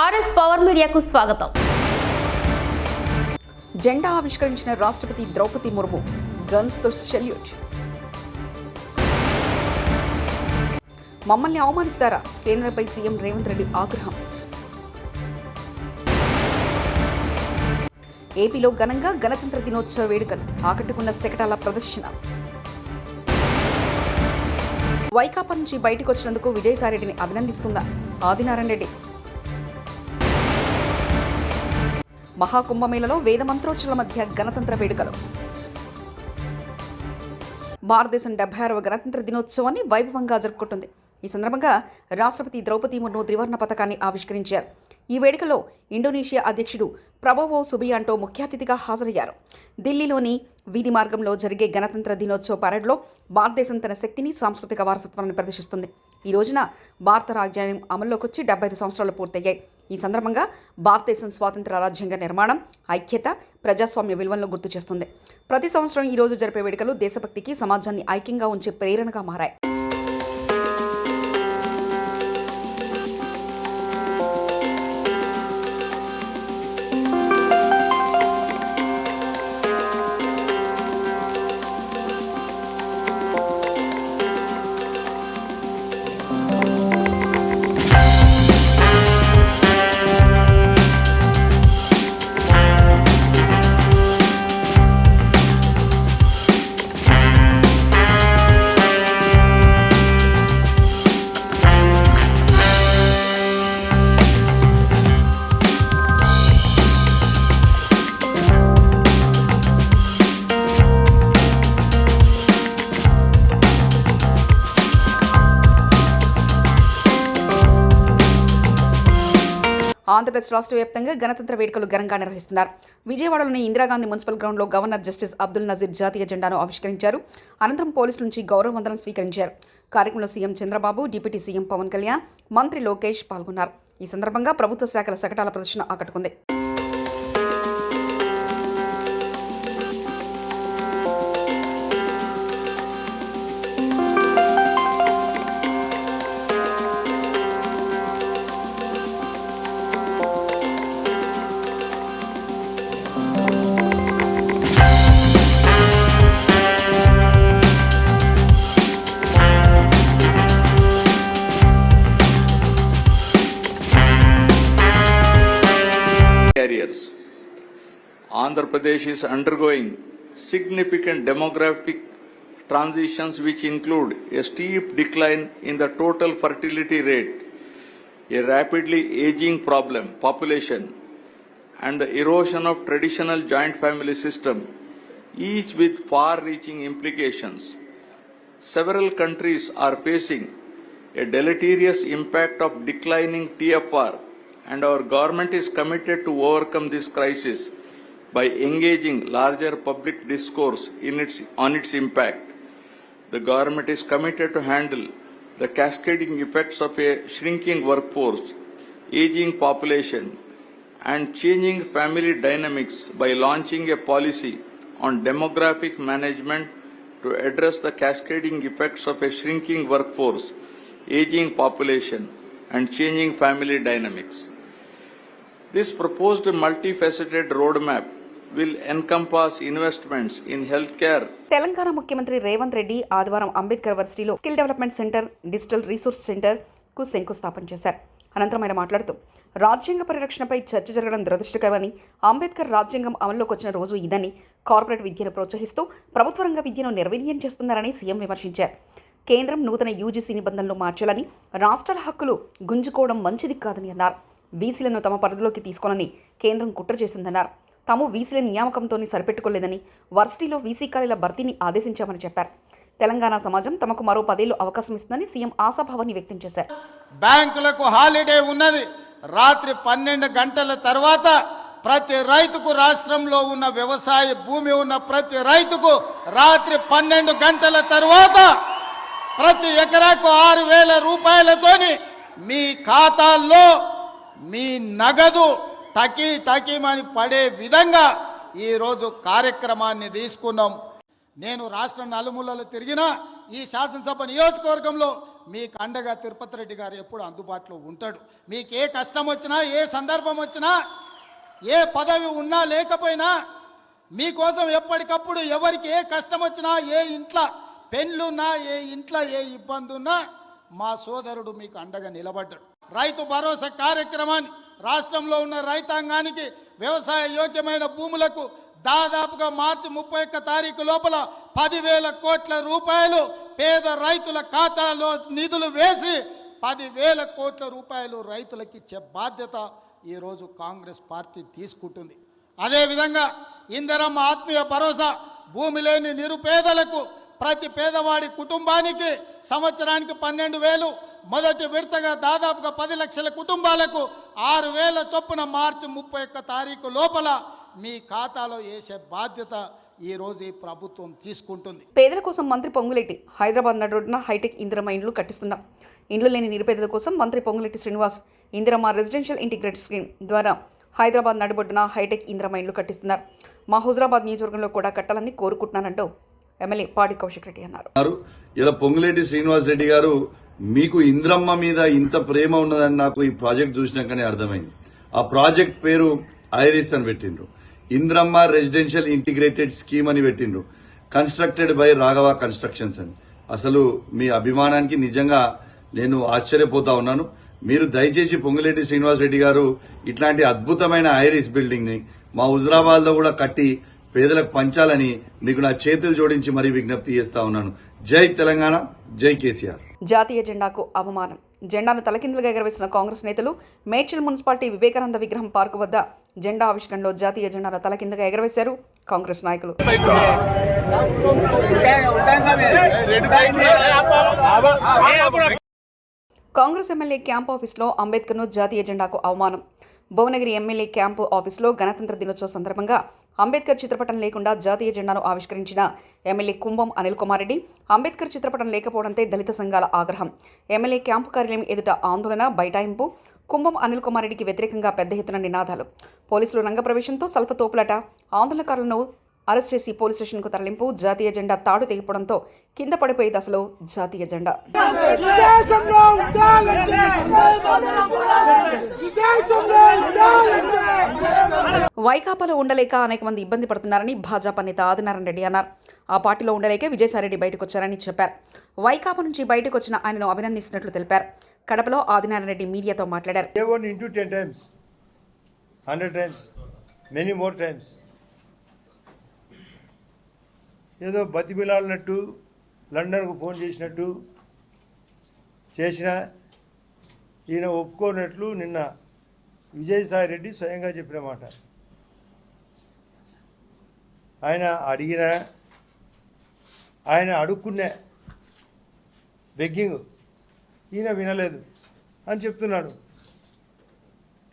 RS power మీడియాకు స్వాగతం. జెండా ఆవిష్కరించిన రాష్ట్రపతి ద్రౌపది ముర్ము గన్స్ సెల్యూట్ మమ్మల్ని అవమానిస్తారా? కేంద్రంపై సీఎం రేవంత్ రెడ్డి ఆగ్రహం. ఏపీలో ఘనంగా గణతంత్ర దినోత్సవ వేడుకలు ఆకట్టుకున్న శకటాల ప్రదర్శన. వైకాపా నుంచి బయటకు వచ్చినందుకు విజయసాయిరెడ్డిని అభినందిస్తున్న ఆదినారాయణ రెడ్డి. మహాకుంభమేళలో వేద మంత్రోచ్చల మధ్య గణతంత్ర వేడుకలు. భారతదేశం డెబ్బై ఆరవ గణతంత్ర దినోత్సవాన్ని వైభవంగా జరుపుకుంటుంది. ఈ సందర్భంగా రాష్ట్రపతి ద్రౌపది ముర్ము త్రివర్ణ పథకాన్ని ఆవిష్కరించారు. ఈ వేడుకలో ఇండోనేషియా అధ్యక్షుడు ప్రభోవో సుబియాంటో ముఖ్య అతిథిగా హాజరయ్యారు. ఢిల్లీలోని వీధి మార్గంలో జరిగే గణతంత్ర దినోత్సవ పరేడ్లో భారతదేశం తన శక్తిని సాంస్కృతిక వారసత్వాన్ని ప్రదర్శిస్తుంది. ఈ రోజున భారత రాజ్యాంగం అమల్లోకి వచ్చి డెబ్బై ఐదు సంవత్సరాలు పూర్తయ్యాయి. ఈ సందర్భంగా భారతదేశం స్వాతంత్ర రాజ్యాంగ నిర్మాణం ఐక్యత ప్రజాస్వామ్య విలువలను గుర్తు చేస్తుంది. ప్రతి సంవత్సరం ఈ రోజు జరిపే వేడుకలు దేశభక్తికి సమాజాన్ని ఐక్యంగా ఉంచే ప్రేరణగా మారాయి. ఆంధ్రప్రదేశ్ రాష్ట్ర వ్యాప్తంగా గణతంత్ర వేడుకలు ఘనంగా నిర్వహిస్తున్నారు. విజయవాడలోని ఇందిరాగాంధీ మున్సిపల్ గ్రౌండ్లో గవర్నర్ జస్టిస్ అబ్దుల్ నజీర్ జాతీయ జెండాను ఆవిష్కరించారు. అనంతరం పోలీసుల నుంచి గౌరవ వందనం స్వీకరించారు. కార్యక్రమంలో CM Chandrababu deputy CM Pawan Kalyan మంత్రి లోకేష్ పాల్గొన్నారు. ఈ సందర్భంగా ప్రభుత్వ శాఖల శకటాల ప్రదర్శన ఆకట్టుకుంది. Carriers. Andhra Pradesh is undergoing significant demographic transitions which include a steep decline in the total fertility rate, a rapidly aging problem population, and the erosion of traditional joint family system, each with far-reaching implications. Several countries are facing a deleterious impact of declining TFR, and our government is committed to overcome this crisis by engaging larger public discourse its, on its impact. The government is committed to handle the cascading effects of a shrinking workforce, aging population, and changing family dynamics by launching a policy on demographic management to address the cascading effects of a shrinking workforce, aging population, and changing family dynamics. This proposed multifaceted roadmap will encompass investments in healthcare, Telangana ముఖ్యమంత్రి రేవంత్ రెడ్డి ఆదివారం Ambedkar వర్సిటీలో skill development centre digital resource సెంటర్కు శంకుస్థాపన చేశారు. అనంతరం ఆయన మాట్లాడుతూ రాజ్యాంగ పరిరక్షణపై చర్చ జరగడం దురదృష్టకరమని అంబేద్కర్ రాజ్యాంగం అమల్లోకి వచ్చిన రోజు ఇదని కార్పొరేట్ విద్యను ప్రోత్సహిస్తూ ప్రభుత్వ రంగ విద్యను నిర్వీర్యం చేస్తున్నారని సీఎం విమర్శించారు. కేంద్రం నూతన యూజీసీ నిబంధనలు మార్చాలని రాష్ట్రాల హక్కులు గుంజుకోవడం మంచిది కాదని అన్నారు. బీసీలను తమ పరిధిలోకి తీసుకోనని కేంద్రం కుట్ర చేసిందన్నారు. తాము వీసీల నియామకంతోనే సరిపెట్టుకోలేదని వర్సిటీలో వీసీ ఖాళీల భర్తీని ఆదేశించామని చెప్పారు. తెలంగాణ సమాజం తమకు మరో పదేళ్ళు అవకాశం ఇస్తుందని సీఎం ఆశాభావాన్ని వ్యక్తం చేశారు. బ్యాంకులకు హాలిడే ఉన్నది. రాత్రి పన్నెండు గంటల తర్వాత ప్రతి రైతుకు రాష్ట్రంలో ఉన్న వ్యవసాయ భూమి ఉన్న ప్రతి రైతుకు రాత్రి పన్నెండు గంటల తర్వాత ప్రతి ఎకరాకు ఆరు వేల రూపాయలతోని మీ ఖాతాల్లో మీ నగదు టకీ టకీమని పడే విధంగా ఈరోజు కార్యక్రమాన్ని తీసుకున్నాం. నేను రాష్ట్ర నలుమూలలో తిరిగిన ఈ శాసనసభ నియోజకవర్గంలో మీకు అండగా తిరుపతి రెడ్డి గారు ఎప్పుడు అందుబాటులో ఉంటాడు. మీకు ఏ కష్టం వచ్చినా ఏ సందర్భం వచ్చినా ఏ పదవి ఉన్నా లేకపోయినా మీకోసం ఎప్పటికప్పుడు ఎవరికి ఏ కష్టం వచ్చినా ఏ ఇంట్లో పెళ్ళున్నా ఏ ఇంట్లో ఏ ఇబ్బంది ఉన్నా మా సోదరుడు మీకు అండగా నిలబడ్డాడు. రైతు భరోసా కార్యక్రమాన్ని రాష్ట్రంలో ఉన్న రైతాంగానికి వ్యవసాయ యోగ్యమైన భూములకు దాదాపుగా మార్చి ముప్పై ఒక్క తారీఖు లోపల పదివేల కోట్ల రూపాయలు పేద రైతుల ఖాతాలో నిధులు వేసి పదివేల కోట్ల రూపాయలు రైతులకు ఇచ్చే బాధ్యత ఈరోజు కాంగ్రెస్ పార్టీ తీసుకుంటుంది. అదేవిధంగా ఇందరమ్మ ఆత్మీయ భరోసా భూమి లేని నిరుపేదలకు ప్రతి పేదవాడి కుటుంబానికి సంవత్సరానికి పన్నెండు వేలు మొదటి విడతగా దాదాపుగా పది లక్షల కుటుంబాలకు ఆరు వేల చొప్పున మార్చి ముప్పై ఒక్క తారీఖు లోపల మీ ఖాతాలో వేసే బాధ్యత ఈరోజు ఈ ప్రభుత్వం తీసుకుంటుంది. పేదల కోసం మంత్రి పొంగులేటి హైదరాబాద్ నడున హైటెక్ ఇందిరమ్మ ఇండ్లు కట్టిస్తున్నాం. ఇండ్లు లేని నిరుపేదల కోసం మంత్రి Ponguleti Srinivas Indiramma residential integrated scheme ద్వారా హైదరాబాద్ నడుబొడ్డున హైటెక్ ఇందిరమ్మ ఇండ్లు కట్టిస్తున్నారు. మా హుజరాబాద్ నియోజకవర్గంలో కూడా కట్టాలని కోరుకుంటున్నానంటూ ఎమ్మెల్యే పాడి కౌశిక్ రెడ్డి అన్నారు. అన్నారు. ఇలా పొంగులేటి శ్రీనివాస్ రెడ్డి గారు మీకు ఇంద్రమ్మ మీద ఇంత ప్రేమ ఉన్నదని నాకు ఈ ప్రాజెక్ట్ చూసినాకనే అర్థమైంది. ఆ ప్రాజెక్ట్ పేరు ఐరిస్ అని పెట్టిండ్రు. ఇంద్రమ్మ రెసిడెన్షియల్ ఇంటిగ్రేటెడ్ స్కీమ్ అని పెట్టిండ్రు. కన్స్ట్రక్టెడ్ బై రాఘవ కన్స్ట్రక్షన్స్ అని. అసలు మీ అభిమానానికి నిజంగా నేను ఆశ్చర్యపోతా ఉన్నాను. మీరు దయచేసి పొంగులేటి శ్రీనివాస్ రెడ్డి గారు ఇట్లాంటి అద్భుతమైన ఐరిస్ బిల్డింగ్ని మా హుజరాబాద్లో కూడా కట్టి పేదలకు పంచాలని మీకు నా చేతులు జోడించి మరీ విజ్ఞప్తి చేస్తా ఉన్నాను. జై తెలంగాణ జై కేసీఆర్. జాతీయ జెండాకు అవమానం. జెండాను తలకిందులుగా ఎగరవేసిన కాంగ్రెస్ నేతలు మేడ్చల్ మున్సిపాలిటీ వివేకానంద విగ్రహం పార్కు వద్ద జెండా ఆవిష్కరణలో జాతీయ జెండాను తలకిందుగా ఎగరవేశారు కాంగ్రెస్ నాయకులు. కాంగ్రెస్ ఎమ్మెల్యే క్యాంప్ ఆఫీస్లో అంబేద్కర్ను జాతీయ జెండాకు అవమానం. భువనగిరి ఎమ్మెల్యే క్యాంపు ఆఫీసులో గణతంత్ర దినోత్సవ సందర్భంగా అంబేద్కర్ చిత్రపటం లేకుండా జాతీయ జెండాను ఆవిష్కరించిన ఎమ్మెల్యే కుంభం అనిల్ కుమార్ రెడ్డి అంబేద్కర్ చిత్రపటం లేకపోవడంతో దళిత సంఘాల ఆగ్రహం. ఎమ్మెల్యే క్యాంపు కార్యాలయం ఎదుట ఆందోళన బైఠాయింపు కుంభం అనిల్ కుమార్ రెడ్డికి వ్యతిరేకంగా పెద్ద ఎత్తున నినాదాలు. పోలీసులు రంగప్రవేశంతో స్వల్ప తోపులట ఆందోళనకారులను అరెస్ట్ చేసి పోలీస్ స్టేషన్కు తరలింపు జాతీయ జెండా తాడు తెగిపోవడంతో కింద పడిపోయే దశలో జాతీయ జెండా. వైకాపాలో ఉండలేక అనేక మంది ఇబ్బంది పడుతున్నారని భాజపా నేత ఆదినారాయణ రెడ్డి అన్నారు. ఆ పార్టీలో ఉండలేకే విజయసాయిరెడ్డి బయటకు వచ్చారని చెప్పారు. వైకాపా నుంచి బయటకు వచ్చిన ఆయనను అభినందిస్తున్నట్లు తెలిపారు. కడపలో ఆదినారాయణ రెడ్డి మీడియాతో మాట్లాడారు. They won into 10 times, ఏదో బతిమిలాడినట్టు లండన్కు ఫోన్ చేసినట్టు చేసిన ఈయన ఒప్పుకోనట్లు నిన్న విజయసాయి రెడ్డి స్వయంగా చెప్పిన మాట. ఆయన అడిగిన ఆయన అడుక్కునే బెగ్గింగ్ ఈయన వినలేదు అని చెప్తున్నాడు.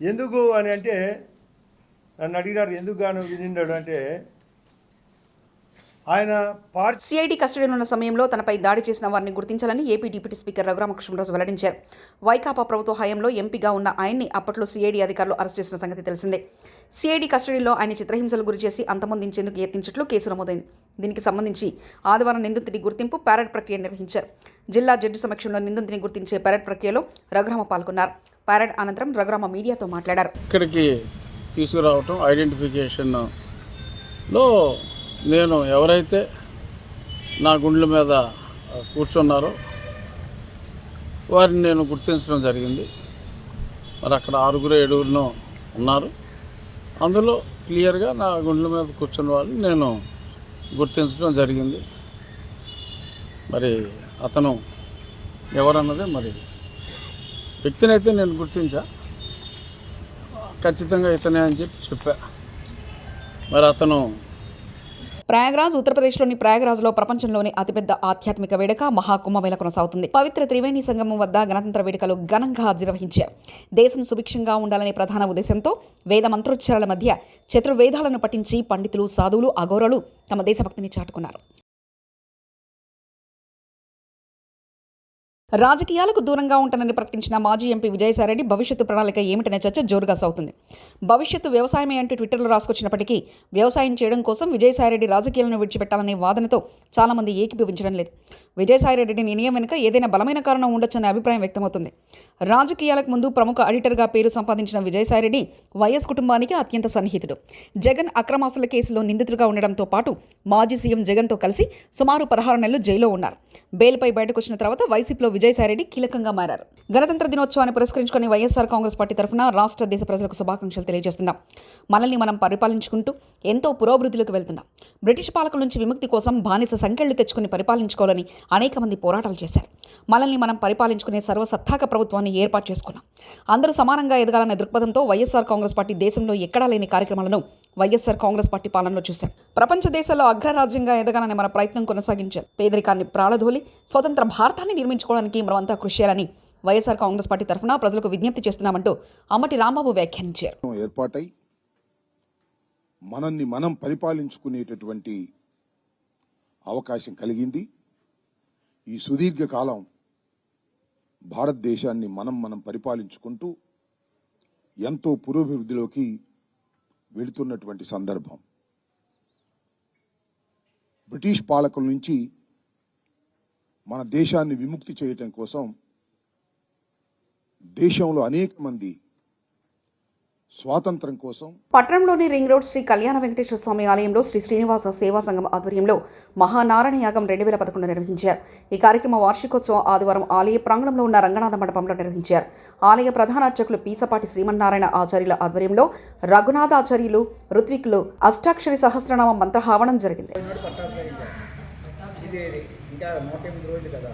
ఎందుకు అని అంటే నన్ను అడిగినారు ఎందుకు గాను వినిన్నాడు అంటే ఆయన పార్టీ సిఐడి కస్టడీలో ఉన్న సమయంలో తనపై దాడి చేసిన వారిని గుర్తించాలని ఏపీ డిప్యూటీ స్పీకర్ రఘురామకృష్ణరాజు వెల్లడించారు. వైకాపా ప్రభుత్వ హయాంలో ఎంపీగా ఉన్న ఆయన్ని అప్పట్లో సిఐడి అధికారులు అరెస్ట్ చేసిన సంగతి తెలిసిందే. సిఐడి కస్టడీలో ఆయన చిత్రహింసలు గురిచేసి అంతమొందించేందుకు యత్నించినట్లు కేసు నమోదైంది. దీనికి సంబంధించి ఆదివారం నిందితుడి గుర్తింపు ప్యారెడ్ ప్రక్రియ నిర్వహించారు. జిల్లా జడ్జి సమక్షంలో నిందితుడిని గుర్తించే ప్యారెడ్ ప్రక్రియలో రఘురామ పాల్గొన్నారు. ప్యారెడ్ అనంతరం రఘురామ మీడియాతో మాట్లాడారు. ఇక్కడికి తీసుకురావటం ఐడెంటిఫికేషన్లో నేను ఎవరైతే నా గుండెల మీద కూర్చున్నారో వారిని నేను గుర్తించడం జరిగింది. మరి అక్కడ ఆరుగురు ఏడుగురును ఉన్నారు. అందులో క్లియర్గా నా గుండెల మీద కూర్చున్న వాళ్ళని నేను గుర్తించడం జరిగింది. మరి అతను ఎవరన్నదే మరి వ్యక్తిని అయితే నేను గుర్తించా. ఖచ్చితంగా ఇతనే అని చెప్పి చెప్పా. మరి అతను ప్రయాగ్రాజ్ ఉత్తరప్రదేశ్లోని ప్రయాగ్రాజ్లో ప్రపంచంలోని అతిపెద్ద ఆధ్యాత్మిక వేడుక మహాకుంభమేళ కొనసాగుతుంది. పవిత్ర త్రివేణి సంగమం వద్ద గణతంత్ర వేడుకలు ఘనంగా నిర్వహించారు. దేశం సుభిక్షంగా ఉండాలనే ప్రధాన ఉద్దేశంతో వేద మంత్రోచ్చారాల మధ్య చతుర్వేదాలను పఠించి పండితులు సాధువులు అఘోరలు తమ దేశభక్తిని చాటుకున్నారు. రాజకీయాలకు దూరంగా ఉంటానని ప్రకటించిన మాజీ ఎంపీ విజయసాయిరెడ్డి భవిష్యత్తు ప్రణాళిక ఏమిటనే చర్చ జోరుగా సాగుతుంది. భవిష్యత్తు వ్యవసాయమే అంటూ ట్విట్టర్లో రాసుకొచ్చినప్పటికీ వ్యవసాయం చేయడం కోసం విజయసాయిరెడ్డి రాజకీయాలను విడిచిపెట్టాలనే వాదనతో చాలామంది ఏకీభవించడం లేదు. విజయసాయిరెడ్డి నిర్ణయం వెనుక ఏదైనా బలమైన కారణం ఉండొచ్చనే అభిప్రాయం వ్యక్తమవుతుంది. రాజకీయాలకు ముందు ప్రముఖ ఆడిటర్గా పేరు సంపాదించిన విజయసాయిరెడ్డి వైఎస్ కుటుంబానికి అత్యంత సన్నిహితుడు. జగన్ అక్రమాస్తుల కేసులో నిందితుడిగా ఉండడంతో పాటు మాజీ సీఎం జగన్తో కలిసి సుమారు పదహారు నెలలు జైల్లో ఉన్నారు. బెయిల్పై బయటకు వచ్చిన తర్వాత వైసీపీలో విజయసాయిరెడ్డి కీలకంగా మారారు. గణతంత్ర దినోత్సవాన్ని పురస్కరించుకుని వైఎస్ఆర్ కాంగ్రెస్ పార్టీ తరఫున రాష్ట్ర దేశ ప్రజలకు శుభాకాంక్షలు తెలియజేస్తున్నాం. మనల్ని మనం పరిపాలించుకుంటూ ఎంతో పురోభివృద్ధిలోకి వెళ్తున్నాం. బ్రిటిష్ పాలకుల నుంచి విముక్తి కోసం బానిస సంఖ్యలు తెచ్చుకుని పరిపాలించుకోవాలని అనేక మంది పోరాటాలు చేశారు. మనల్ని మనం పరిపాలించుకునే సర్వసత్తాక ప్రభుత్వాన్ని ఏర్పాటు చేసుకున్నాం. అందరూ సమానంగా ఎదగాలనే దృక్పథంతో వైఎస్ఆర్ కాంగ్రెస్ పార్టీ దేశంలో ఎక్కడా లేని కార్యక్రమాలను వైఎస్ఆర్ కాంగ్రెస్ పార్టీ పాలనలో చూశాం. ప్రపంచ దేశాల్లో అగ్రరాజ్యంగా ఎదగాలనే మన ప్రయత్నం కొనసాగించారు. పేదరికాన్ని ప్రాళధోలి స్వతంత్ర భారతాన్ని నిర్మించుకోవడానికి మనమంతా కృషి చేయాలని వైఎస్ఆర్ కాంగ్రెస్ పార్టీ తరఫున ప్రజలకు విజ్ఞప్తి చేస్తున్నామంటూ అమ్మటి రాంబాబు వ్యాఖ్యానించారు. ఏర్పాటై మనల్ని మనం పరిపాలించుకునేటటువంటి అవకాశం కలిగింది. ఈ సుదీర్ఘ కాలం భారతదేశాన్ని మనం మనం పరిపాలించుకుంటూ ఎంతో పురోభివృద్ధిలోకి వెళుతున్నటువంటి సందర్భం. బ్రిటిష్ పాలకుల నుంచి మన దేశాన్ని విముక్తి చేయటం కోసం దేశంలో అనేక మంది స్వాతంత్రం కోసం పట్టణంలోని రింగ్ రోడ్ శ్రీ కళ్యాణ వెంకటేశ్వర స్వామి ఆలయంలో శ్రీ శ్రీనివాస సేవా సంఘం ఆధ్వర్యంలో మహానారాయణ యాగం రెండు వేల పదకొండు నిర్వహించారు. ఈ కార్యక్రమ వార్షికోత్సవం ఆదివారం ఆలయ ప్రాంగణంలో ఉన్న రంగనాథ మండపంలో నిర్వహించారు. ఆలయ ప్రధాన అర్చకులు పీసపాటి శ్రీమన్నారాయణ ఆచార్యుల ఆధ్వర్యంలో రఘునాథ ఆచార్యులు ఋత్విక్లు అష్టాక్షరి సహస్రనామ మంత్రహావనం జరిగింది. ఇంకా నూట ఎనిమిది రోజులు కదా.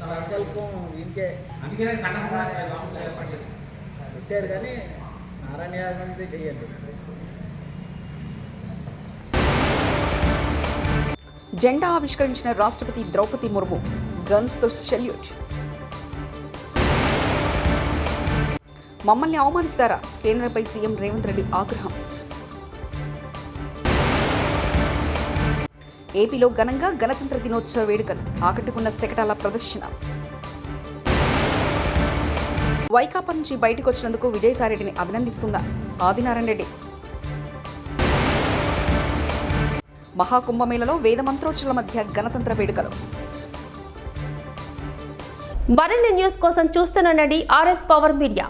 సంకల్పం ఇంకే. తిట్టారు కానీ నారాయణ యాగం అనేది జెండా ఆవిష్కరించిన రాష్ట్రపతి ద్రౌపది ముర్ము గన్స్తో సెల్యూట్. మమ్మల్ని అవమానిస్తారా? కేంద్రంపై సీఎం రేవంత్ రెడ్డి ఆగ్రహం. ఏపీలో ఘనంగా గణతంత్ర దినోత్సవ వేడుకలు ఆకట్టుకున్న శకటాల ప్రదర్శన. వైకాపా నుంచి బయటకు వచ్చినందుకు విజయసాయిరెడ్డిని అభినందిస్తుందా? ఆదినారాయణ రెడ్డి. మహాకుంభమేళలో వేద మంత్రోచ్చల మధ్య గణతంత్ర వేడుకలు. మరిన్ని న్యూస్ కోసం చూస్తున్నానండి ఆర్ఎస్ పవర్ మీడియా.